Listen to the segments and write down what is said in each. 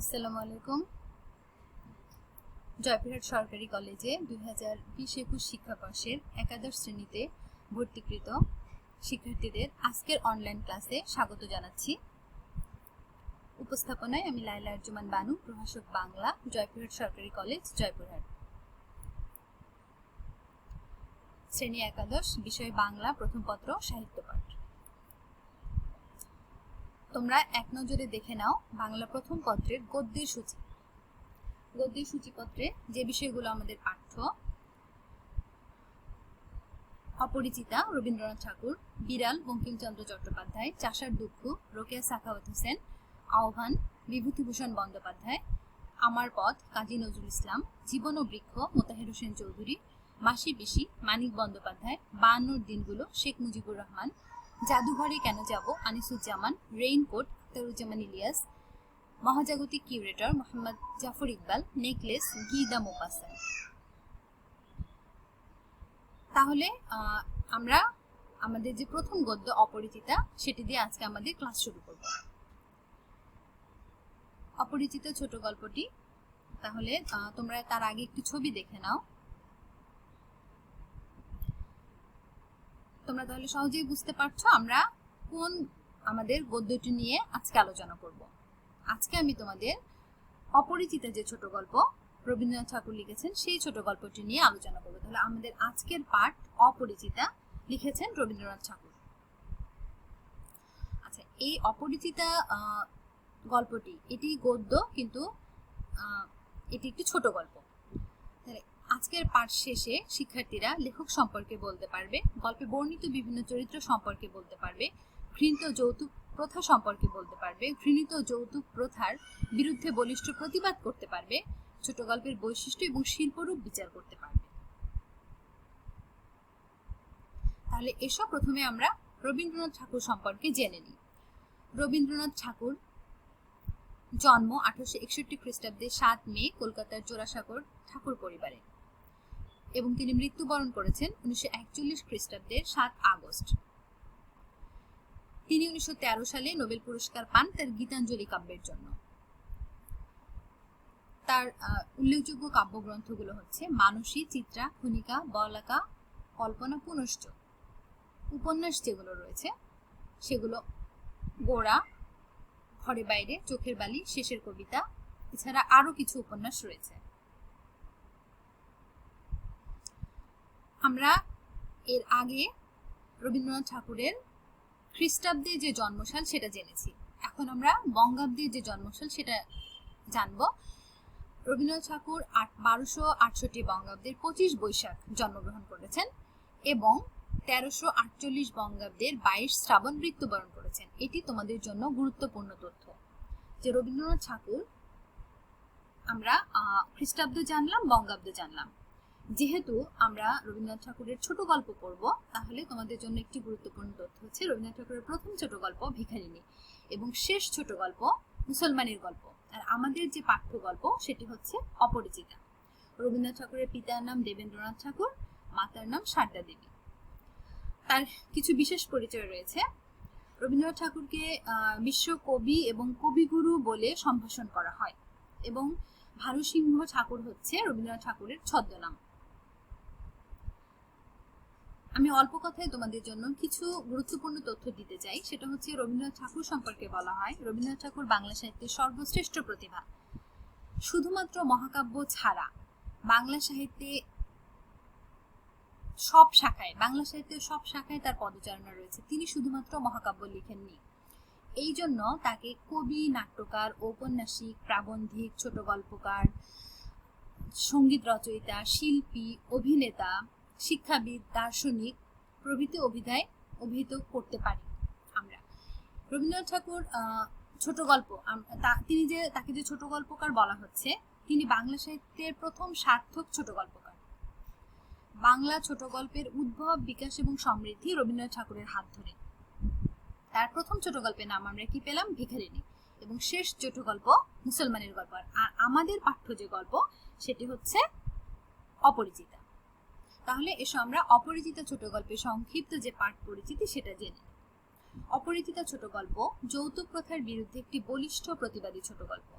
আসসালামু আলাইকুম। জয়পুরহাট সরকারি কলেজে দুই হাজার বিশ একুশ শিক্ষাবর্ষের একাদশ শ্রেণীতে ভর্তিকৃত শিক্ষার্থীদের আজকের অনলাইন ক্লাসে স্বাগত জানাচ্ছি। উপস্থাপনায় আমি লাইলা আরজুমান বানু, প্রভাষক বাংলা, জয়পুরহাট সরকারি কলেজ, জয়পুরহাট। শ্রেণি একাদশ, বিষয় বাংলা, প্রথম পত্র, সাহিত্য পাঠ। তোমরা এক নজরে দেখে নাও বাংলা প্রথম পত্রের গদ্যের সূচি। গদ্যের সূচিপত্রে যে বিষয়গুলো আমাদের পাঠ্য, অপরিচিতা রবীন্দ্রনাথ ঠাকুর, বিড়াল বঙ্কিমচন্দ্র চট্টোপাধ্যায়, চাষার দুঃখ, রোকেয়া সাখাওয়াত হোসেন, আহ্বান বিভূতিভূষণ বন্দ্যোপাধ্যায়, আমার পথ কাজী নজরুল ইসলাম, জীবন ও বৃক্ষ মোতাহের হোসেন চৌধুরী, মাসি পিসি মানিক বন্দ্যোপাধ্যায়, বায়ান্নর দিনগুলো শেখ মুজিবুর রহমান জাদুঘরে কেন যাব? আনিসুজ্জামান, রেইনকোট আখতারুজ্জামান ইলিয়াস, মহাজাগতিক curator Mohammad Zafar Iqbal, necklace, Guy de Maupassant. তাহলে আমরা আমাদের যে প্রথম গদ্য অপরিচিতা, সেটি দিয়ে আজকে আমাদের ক্লাস শুরু করব। অপরিচিত ছোট গল্পটি, তাহলে তোমরা তার আগে একটি ছবি দেখে নাও। তোমরা তাহলে সহজেই বুঝতে পারছ আমরা কোন আমাদের গদ্যটি নিয়ে আজকে আলোচনা করব। আজকে আমি তোমাদের অপরিচিত যে ছোট গল্প রবীন্দ্রনাথ ঠাকুর লিখেছেন, সেই ছোট গল্পটি নিয়ে আলোচনা করব। তাহলে আমাদের আজকের পাঠ অপরিচিতা লিখেছেন রবীন্দ্রনাথ ঠাকুর। আচ্ছা এই অপরিচিতা গল্পটি, এটি গদ্য কিন্তু এটি একটি ছোট গল্প। আজকের পাঠ শেষে শিক্ষার্থীরা লেখক সম্পর্কে বলতে পারবে, গল্পে বর্ণিত বিভিন্ন চরিত্র সম্পর্কে বলতে পারবে, ঘৃণিত যৌতুক প্রথা সম্পর্কে বলতে পারবে, ঘৃণিত যৌতুক প্রথার বিরুদ্ধে বলিষ্ঠ প্রতিবাদ করতে পারবে, ছোট গল্পের বৈশিষ্ট্য এবং শিল্পরূপ বিচার করতে পারবে। তাহলে এসব প্রথমে আমরা রবীন্দ্রনাথ ঠাকুর সম্পর্কে জেনে নিই। রবীন্দ্রনাথ ঠাকুর জন্ম আঠারোশো একষট্টি খ্রিস্টাব্দে সাত মে কলকাতার জোড়াসাগর ঠাকুর পরিবারে। এবং তিনি মৃত্যুবরণ করেছেন উনিশশো একচল্লিশ খ্রিস্টাব্দের সাত আগস্ট। তিনি উনিশশো তেরো সালে নোবেল পুরস্কার পান তার গীতাঞ্জলি কাব্যের জন্য। তার উল্লেখযোগ্য কাব্যগ্রন্থগুলো হচ্ছে মানসী, চিত্রা, খনিকা, বলাকা, কল্পনা, পুনশ্চ। উপন্যাস যেগুলো রয়েছে, সেগুলো গোড়া, ঘরে বাইরে, চোখের বালি, শেষের কবিতা, এছাড়া আরও কিছু উপন্যাস রয়েছে। আমরা এর আগে রবীন্দ্রনাথ ঠাকুরের খ্রিস্টাব্দে যে জন্মসাল সেটা জেনেছি। এখন আমরা বঙ্গাব্দে যে জন্মসাল সেটা জানব। রবীন্দ্রনাথ ঠাকুর আট, বারোশো আটষট্টি বঙ্গাব্দের পঁচিশ বৈশাখ জন্মগ্রহণ করেছেন এবং তেরোশো আটচল্লিশ বঙ্গাব্দের বাইশ শ্রাবণ মৃত্যুবরণ করেছেন। এটি তোমাদের জন্য গুরুত্বপূর্ণ তথ্য। যে রবীন্দ্রনাথ ঠাকুর আমরা খ্রিস্টাব্দ জানলাম, বঙ্গাব্দ জানলাম। যেহেতু আমরা রবীন্দ্রনাথ ঠাকুরের ছোট গল্প পড়ব, তাহলে তোমাদের জন্য একটি গুরুত্বপূর্ণ তথ্য হচ্ছে রবীন্দ্রনাথ ঠাকুরের প্রথম ছোট গল্প ভিখারিণী এবং শেষ ছোট গল্প মুসলমানের গল্প। আর আমাদের যে পাঠ্য গল্প সেটি হচ্ছে অপরিচিতা। রবীন্দ্রনাথ ঠাকুরের পিতার নাম দেবেন্দ্রনাথ ঠাকুর, মাতার নাম সারদা দেবী। তার কিছু বিশেষ পরিচয় রয়েছে। রবীন্দ্রনাথ ঠাকুরকে বিশ্ব কবি এবং কবিগুরু বলে সম্ভাষণ করা হয় এবং ভানুসিংহ ঠাকুর হচ্ছে রবীন্দ্রনাথ ঠাকুরের ছদ্মনাম। আমি অল্প কথায় তোমাদের জন্য কিছু গুরুত্বপূর্ণ তথ্য দিতে চাই। সেটা হচ্ছে রবীন্দ্রনাথ ঠাকুর সম্পর্কে বলা হয়। রবীন্দ্রনাথ ঠাকুর বাংলা সাহিত্যের সর্বশ্রেষ্ঠ প্রতিভা। শুধুমাত্র মহাকাব্য ছাড়া বাংলা সাহিত্যে সব শাখায়, বাংলা সাহিত্যের সব শাখায় তার পদচারণা রয়েছে। তিনি শুধুমাত্র মহাকাব্য লিখেননি। এই জন্য তাকে কবি, নাট্যকার, ঔপন্যাসিক, প্রাবন্ধিক, ছোট গল্পকার, সংগীত রচয়িতা, শিল্পী, অভিনেতা শিক্ষাবিদ, দার্শনিক, প্রভৃতি অভিধায় অভিহিত করতে পারি আমরা। রবীন্দ্রনাথ ঠাকুর ছোট গল্প তিনি যে, তাকে যে ছোট গল্পকার বলা হচ্ছে, তিনি বাংলা সাহিত্যের প্রথম সার্থক ছোট গল্পকার। বাংলা ছোট গল্পের উদ্ভব, বিকাশ এবং সমৃদ্ধি রবীন্দ্রনাথ ঠাকুরের হাত ধরে। তার প্রথম ছোট গল্পের নাম আমরা কি পেলাম? ভিখারিণী। এবং শেষ ছোট গল্প মুসলমানের গল্প। আর আমাদের পাঠ্য যে গল্প, সেটি হচ্ছে অপরিচিতা। তাহলে এসো আমরা অপরিচিত ছোট গল্পের সংক্ষিপ্ত যে পাঠ পরিচিতি সেটা জেনে। অপরিচিতা ছোট গল্প যৌতুক প্রথার বিরুদ্ধে একটি বলিষ্ঠ প্রতিবাদী ছোট গল্প।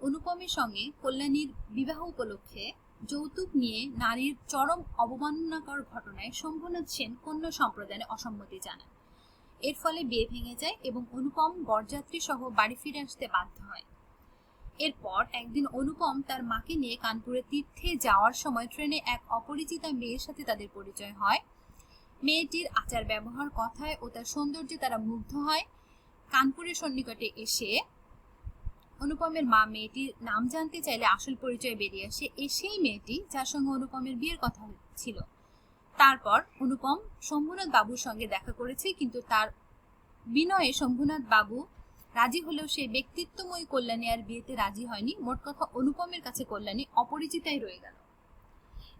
অনুপমের সঙ্গে কল্যাণীর বিবাহ উপলক্ষে যৌতুক নিয়ে নারীর চরম অবমাননাকর ঘটনায় শম্ভুনাথ সেন কন্যা সম্প্রদায়ে অসম্মতি জানান। এর ফলে বিয়ে ভেঙে যায় এবং অনুপম বরযাত্রী সহ বাড়ি ফিরে আসতে বাধ্য হয়। এরপর একদিন অনুপম তার মাকে নিয়ে কানপুরে তীর্থে যাওয়ার সময় ট্রেনে এক অপরিচিতা মেয়ের সাথে তাদের পরিচয় হয়। মেয়েটির আচার ব্যবহার কথায় ও তার সৌন্দর্যে তারা মুগ্ধ হয়। কানপুরের সন্নিকটে এসে অনুপমের মা মেয়েটির নাম জানতে চাইলে আসল পরিচয় বেরিয়ে আসে এসেই মেয়েটি যার সঙ্গে অনুপমের বিয়ের কথা ছিল। তারপর অনুপম শম্ভুনাথ বাবুর সঙ্গে দেখা করেছে, কিন্তু তার বিনয়ে শম্ভুনাথ বাবু রাজি হলেও সেই ব্যক্তিত্বময়ী কল্যাণী আর বিয়েতে রাজি হয়নি। মোট কথা অনুপমের কাছে কল্যাণী অপরিচিতাই রয়ে গেল।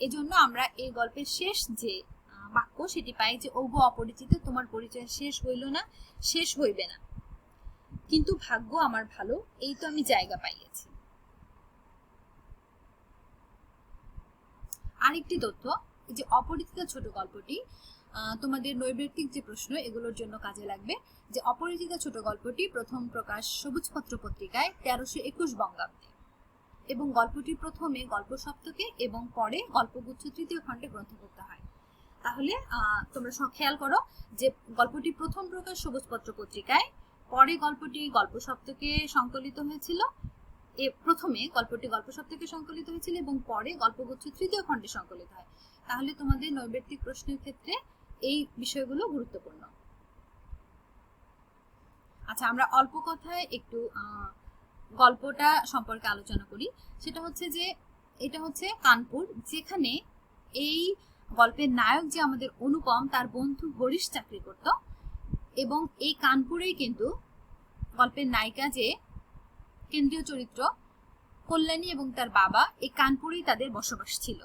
এজন্য আমরা এই গল্পের শেষ যে বাক্য সেটি পাই যে, ওগো অপরিচিত, তোমার পরিচয় শেষ হইল না, শেষ হইবে না। কিন্তু ভাগ্য আমার ভালো, এই তো আমি জায়গা পাইয়াছি। আরেকটি তথ্য যে অপরিচিত ছোট গল্পটি তোমাদের নৈবেত্তিক যে প্রশ্ন, এগুলোর জন্য কাজে লাগবে। যে অপরিচিত ছোট গল্পটি প্রথম প্রকাশ সবুজপত্র পত্রিকায় তেরোশো একুশ বঙ্গাব্দে। এবং গল্পটি প্রথমে গল্প সপ্তকে এবং পরে গল্পগুচ্ছ তৃতীয় খণ্ডে গ্রন্থ করতে হয়। তাহলে তোমরা খেয়াল করো যে গল্পটি প্রথম প্রকাশ সবুজপত্র পত্রিকায়, পরে গল্পটি গল্প সপ্তকে সংকলিত হয়েছিল প্রথমে গল্পটি গল্প সপ্তকে সংকলিত হয়েছিল এবং পরে গল্পগুচ্ছ তৃতীয় খণ্ডে সংকলিত হয়। তাহলে তোমাদের নৈবেত্তিক প্রশ্নের ক্ষেত্রে এই বিষয়গুলো গুরুত্বপূর্ণ। আচ্ছা আমরা অল্প কথায় একটু গল্পটা সম্পর্কে আলোচনা করি। সেটা হচ্ছে যে, এটা হচ্ছে কানপুর, যেখানে এই গল্পের নায়ক যে আমাদের অনুপম, তার বন্ধু হরিশ চাকরি করত এবং এই কানপুরেই কিন্তু গল্পের নায়িকা যে কেন্দ্রীয় চরিত্র, কল্যাণী এবং তার বাবা, এই কানপুরেই তাদের বসবাস ছিল।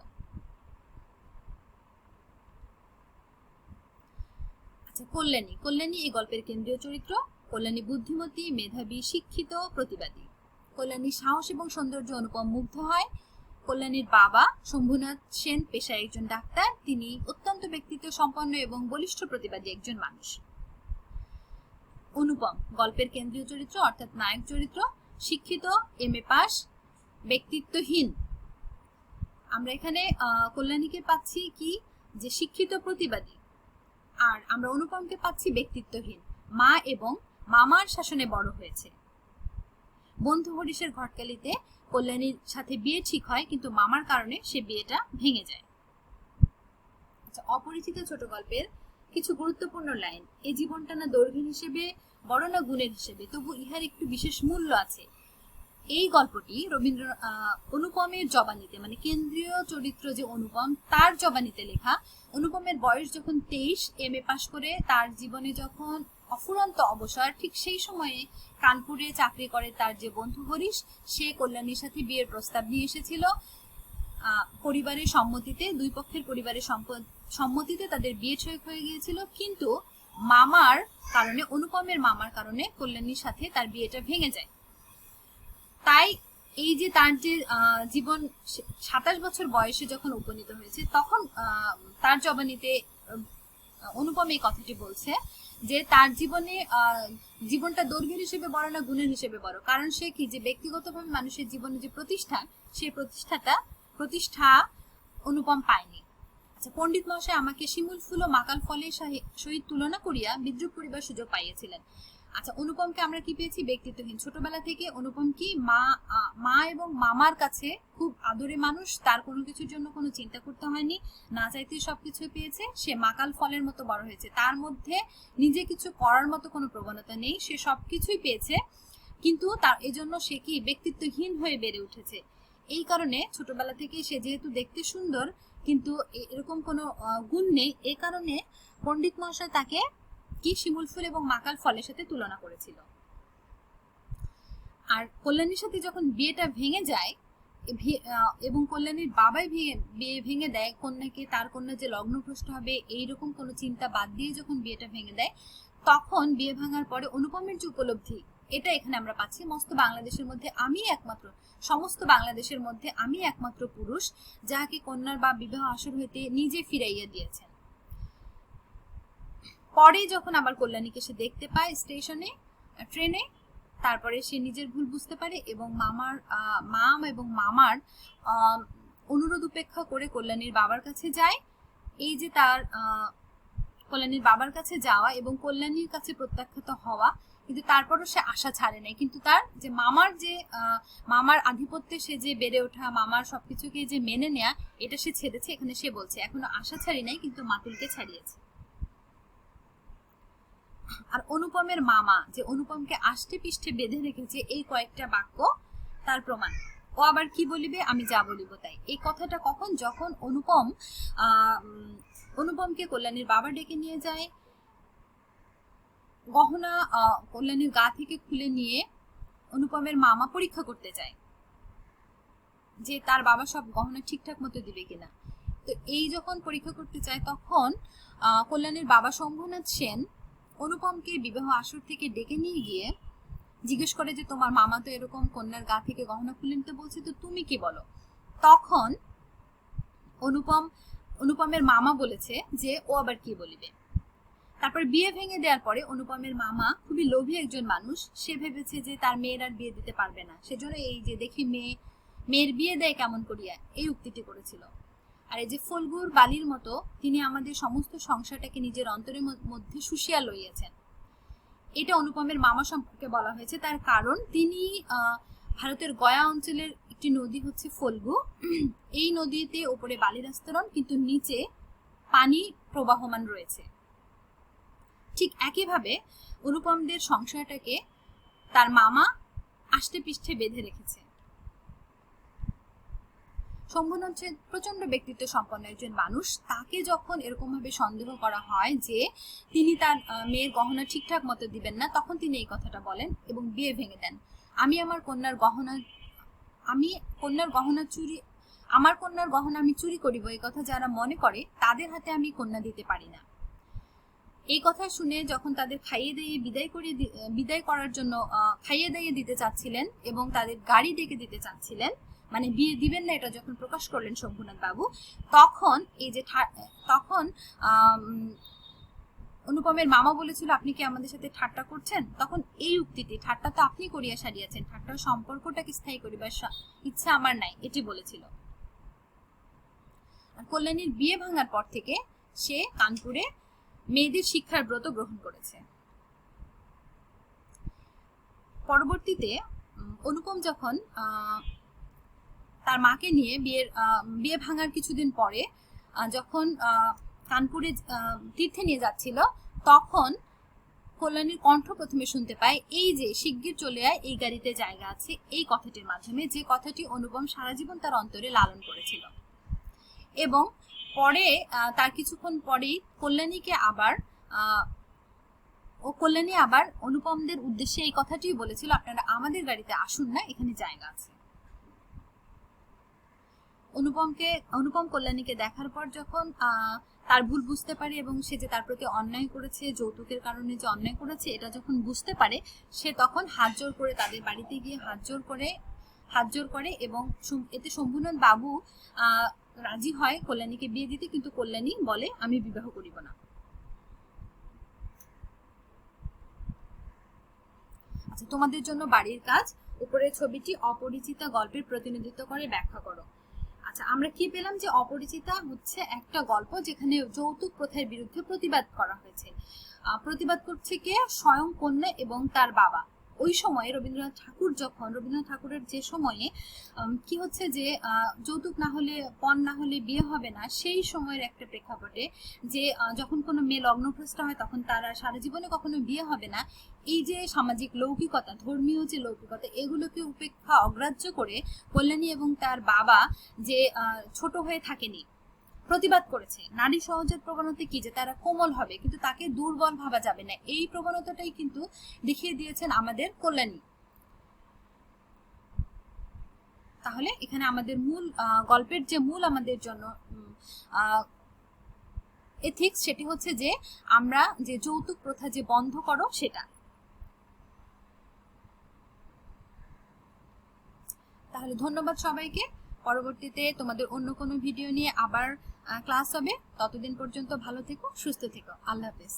আচ্ছা কল্যাণী। কল্যাণী এই গল্পের কেন্দ্রীয় চরিত্র। কল্যাণী বুদ্ধিমতী, মেধাবী, শিক্ষিত, প্রতিবাদী। কল্যাণী সাহস এবং সৌন্দর্য অনুপম মুগ্ধ হয়। কল্যাণীর বাবা শম্ভুনাথ সেন পেশায় একজন ডাক্তার। তিনি অত্যন্ত ব্যক্তিত্ব সম্পন্ন এবং বলিষ্ঠ প্রতিবাদী একজন মানুষ। অনুপম, গল্পের কেন্দ্রীয় চরিত্র অর্থাৎ নায়ক চরিত্র। শিক্ষিত, এম এ পাস ব্যক্তিত্বহীন। আমরা এখানে কল্যাণীকে পাচ্ছি কি? যে শিক্ষিত, প্রতিবাদী। আর আমরা অনুপমকে পাচ্ছি ব্যক্তিত্বহীন। মা এবং মামার শাসনে বড় হয়েছে। বন্ধু হরিশের ঘটকালিতে কল্যাণীর সাথে বিয়ে ঠিক হয়, কিন্তু মামার কারণে সে বিয়েটা ভেঙে যায়। আচ্ছা অপরিচিত ছোট গল্পের কিছু গুরুত্বপূর্ণ লাইন। এই জীবনটা না দৈর্ঘ্য হিসেবে, বড় না গুণের হিসেবে, তবু ইহার একটু বিশেষ মূল্য আছে। এই গল্পটি রবীন্দ্র অনুপমের জবানিতে মানে কেন্দ্রীয় চরিত্র যে অনুপম, তার জবানিতে লেখা, অনুপমের বয়স যখন তেইশ, এম এ পাশ করে তার জীবনে যখন অফুরন্ত অবসর, ঠিক সেই সময়ে কানপুরে চাকরি করে তার যে বন্ধু হরিশ, সে কল্যাণীর সাথে বিয়ের প্রস্তাব নিয়ে এসেছিল। পরিবারের সম্মতিতে, দুই পক্ষের পরিবারের সম্মতিতে তাদের বিয়ে ঠিক হয়ে গিয়েছিল। কিন্তু মামার কারণে, অনুপমের মামার কারণে কল্যাণীর সাথে তার বিয়েটা ভেঙে যায়। তাই এই যে তার যে জীবন সাতাশ বছর বয়সে যখন উপনীত হয়েছে, তখন তার জবানিতে অনুপম এই কথাটি বলছে যে তার জীবনে জীবনটা দৈর্ঘ্যের হিসেবে বড় না গুণের হিসেবে বড়। কারণ সে কি? যে ব্যক্তিগতভাবে মানুষের জীবনে যে প্রতিষ্ঠান সেই প্রতিষ্ঠাটা, প্রতিষ্ঠা অনুপম পায়নি। আচ্ছা পণ্ডিত মহাশয় আমাকে শিমুল ফুল ও মাকাল ফলের সহিত তুলনা করিয়া বিদ্রুপ করিবার সুযোগ পাইয়াছিলেন। আচ্ছা অনুপমকে আমরা কি পেয়েছি? ব্যক্তিত্বহীন। ছোটবেলা থেকে অনুপম কি মা মা এবং মামার কাছে খুব আদরে মানুষ, তার কোনো কিছুর জন্য কোনো চিন্তা করতে হয়নি, না চাইতে সবকিছু পেয়েছে, সে মাকাল ফলের মতো বড় হয়েছে। তার মধ্যে নিজে কিছু করার মতো কোনো প্রবণতা নেই, সে সবকিছুই পেয়েছে, কিন্তু তার, এজন্য সে কি ব্যক্তিত্বহীন হয়ে বেড়ে উঠেছে? এই কারণে ছোটবেলা থেকে সে যেহেতু দেখতে সুন্দর, কিন্তু এরকম কোনো গুণ নেই। এ কারণে পণ্ডিত মহাশয় তাকে কি শিমুল ফুল এবং মাকাল ফলের সাথে তুলনা করেছিল? আর কল্যাণীর সাথে যখন বিয়েটা ভেঙে যায় এবং কল্যাণীর বাবাই বিয়ে ভেঙে দেয়, কন্যাকে, তার কন্যা যে লগ্নভ্রষ্ট হবে, এইরকম কোনো চিন্তা বাদ দিয়ে যখন বিয়েটা ভেঙে দেয়, তখন বিয়ে ভাঙার পরে অনুপমের যে উপলব্ধি, এটা এখানে আমরা পাচ্ছি। মস্ত বাংলাদেশের মধ্যে আমি একমাত্র, সমস্ত বাংলাদেশের মধ্যে আমি একমাত্র পুরুষ, যাহাকে কন্যার বা বিবাহ আসর হইতে নিজে ফিরাইয়া দিয়েছেন। পরে যখন আবার কল্যাণীকে সে দেখতে পায় স্টেশনে, ট্রেনে, তারপরে সে নিজের ভুল বুঝতে পারে এবং মামার মাম এবং মামার অনুরোধ উপেক্ষা করে কল্যাণীর বাবার কাছে যায়। এই যে তার কল্যাণীর বাবার কাছে যাওয়া এবং কল্যাণীর কাছে প্রত্যাখ্যাত হওয়া, কিন্তু তারপরও সে আশা ছাড়ে নাই। কিন্তু তার যে মামার যে মামার আধিপত্যে সে যে বেড়ে ওঠা, মামার সবকিছুকে যে মেনে নেয়া, এটা সে ছেড়েছে, এখানে সে বলছে, এখনও আশা ছাড়ি নাই, কিন্তু মাতুলকে ছাড়িয়েছে। আর অনুপমের মামা, যে অনুপমকে আষ্টে পিষ্টে বেঁধে রেখেছে এই কয়েকটা বাক্য, তার প্রমাণ। ও আবার কি বলিবে? আমি যা বলিব তাই। এই কথাটা কখন? যখন অনুপম অনুপমকে কল্যাণীর বাবা ডেকে নিয়ে যায়, গহনা কল্যাণীর গা থেকে খুলে নিয়ে অনুপমের মামা পরীক্ষা করতে যায় যে তার বাবা সব গহনা ঠিকঠাক মতো দিবে কিনা। তো এই যখন পরীক্ষা করতে চায় তখন কল্যাণীর বাবা শম্ভুনাথ সেন অনুপমকে বিবাহ আসর থেকে ডেকে নিয়ে গিয়ে জিজ্ঞেস করে যে, তোমার মামা তো এরকম কন্যার গা থেকে গহনা খুলে নিতে বলছে, তো তুমি কি বলো? তখন অনুপম, অনুপমের মামা বলেছে যে, ও আবার কি বলিবে? তারপর বিয়ে ভেঙে দেওয়ার পরে অনুপমের মামা খুবই লোভী একজন মানুষ। সে ভেবেছে যে, তার মেয়ের আর বিয়ে দিতে পারবে না। সেজন্য এই যে, দেখি মেয়ে, মেয়ের বিয়ে দেয় কেমন করিয়া? এই উক্তিটি করেছিল। আর এই যে ফলগুর বালির মতো তিনি আমাদের সমস্ত সংসারটাকে নিজের অন্তরের মধ্যে শুষিয়া লইয়াছেন। এটা অনুপমের মামা সম্পর্কে বলা হয়েছে। তার কারণ তিনি ভারতের গয়া অঞ্চলের একটি নদী হচ্ছে ফলগু। এই নদীতে ওপরে বালির আস্তরণ, কিন্তু নিচে পানি প্রবাহমান রয়েছে। ঠিক একইভাবে অনুপমদের সংসারটাকে তার মামা আষ্টে পৃষ্ঠে বেঁধে রেখেছে। শম্ভুন হচ্ছে প্রচণ্ড ব্যক্তিত্ব সম্পন্ন একজন মানুষ। তাকে যখন এরকম ভাবে সন্দেহ করা হয় যে তিনি তার মেয়ের গহনা ঠিকঠাক মতো দিবেন না, তখন তিনি এই কথাটা বলেন এবং বিয়ে ভেঙে দেন। আমি আমার কন্যার গহনা, আমি কন্যার গহনা চুরি, আমার কন্যার গহনা আমি চুরি করিব, এই কথা যারা মনে করে, তাদের হাতে আমি কন্যা দিতে পারি না। এই কথা শুনে যখন তাদের খাইয়ে দিয়ে, বিদায় করিয়ে দি- বিদায় করার জন্য খাইয়ে দাইয়ে দিতে চাচ্ছিলেন এবং তাদের গাড়ি ডেকে দিতে চাচ্ছিলেন মানে বিয়ে দিবেন না এটা যখন প্রকাশ করলেন শম্ভুনাথ বাবু, তখন এই যে তখন অনুপমের মামা বলেছিল, আপনি কি আমাদের সাথে ঠাট্টা করছেন? তখন এই উক্তিটি, ঠাট্টা তো আপনি করিয়া সারিয়াছেন, ঠাট্টার সম্পর্কটাকে স্থায়ী করিবার ইচ্ছা আমার নাই, এটি বলেছিল। আর কল্যাণীর বিয়ে ভাঙার পর থেকে সে কানপুরে মেয়েদের শিক্ষার ব্রত গ্রহণ করেছে। পরবর্তীতে অনুপম যখন তার মাকে নিয়ে বিয়ের বিয়ে ভাঙার কিছুদিন পরে যখন কানপুরে তীর্থে নিয়ে যাচ্ছিল, তখন কল্যাণীর কণ্ঠ প্রথমে শুনতে পায়, এই যে, শিগগির চলে আয়, এই গাড়িতে জায়গা আছে। এই কথাটির মাধ্যমে যে কথাটি অনুপম সারা জীবন তার অন্তরে লালন করেছিল। এবং পরে তার কিছুক্ষণ পরেই কল্যাণীকে আবার ও কল্যাণী আবার অনুপমদের উদ্দেশ্যে এই কথাটি বলেছিল, আপনারা আমাদের গাড়িতে আসুন না, এখানে জায়গা আছে। অনুপমকে, অনুপম কল্যাণীকে দেখার পর যখন তার ভুল বুঝতে পারে এবং সে যে তার প্রতি অন্যায় করেছে, যৌতুকের কারণে যে অন্যায় করেছে, এটা যখন বুঝতে পারে, সে তখন হাত জোর করে তাদের বাড়িতে গিয়ে হাত জোর করে, হাত জোর করে এবং এতে শম্ভুনাথ বাবু রাজি হয় কল্যাণীকে বিয়ে দিতে, কিন্তু কল্যাণী বলে, আমি বিবাহ করিব না। আচ্ছা তোমাদের জন্য বাড়ির কাজ, উপরের ছবিটি অপরিচিতা গল্পের প্রতিনিধিত্ব করে ব্যাখ্যা করো। আচ্ছা আমরা কি পেলাম যে অপরিচিতা হচ্ছে একটা গল্প যেখানে যৌতুক প্রথার বিরুদ্ধে প্রতিবাদ করা হয়েছে? প্রতিবাদ করছে কে? স্বয়ং কন্যা এবং তার বাবা। ওই সময়ে রবীন্দ্রনাথ ঠাকুর যখন, রবীন্দ্রনাথ ঠাকুরের যে সময়ে কি হচ্ছে যে যৌতুক না হলে, পণ না হলে বিয়ে হবে না, সেই সময়ের একটা প্রেক্ষাপটে যে যখন কোনো মেয়ে লগ্নভ্রষ্ট হয় তখন তারা সারা জীবনে কখনো বিয়ে হবে না। এই যে সামাজিক লৌকিকতা, ধর্মীয় যে লৌকিকতা, এগুলোকে উপেক্ষা অগ্রাহ্য করে কল্যাণী এবং তার বাবা যে ছোট হয়ে থাকেনি প্রতিবাদ করেছে। নারী সহজাত প্রবণতা কি যে তারা কোমল হবে, কিন্তু তাকে দুর্বল ভাবা যাবে না। এই প্রবণতাটাই কিন্তু দেখিয়ে দিয়েছেন আমাদের কল্যাণী। তাহলে এখানে আমাদের মূল গল্পের যে মূল আমাদের জন্য এথিক্স সেটি হচ্ছে যে আমরা যে যৌতুক প্রথা যে বন্ধ করো সেটা। তাহলে ধন্যবাদ সবাইকে। পরবর্তীতে তোমাদের অন্য কোনো ভিডিও নিয়ে আবার ক্লাস হবে। ততদিন পর্যন্ত ভালো থেকো, সুস্থ থেকো। আল্লাহ হাফেজ।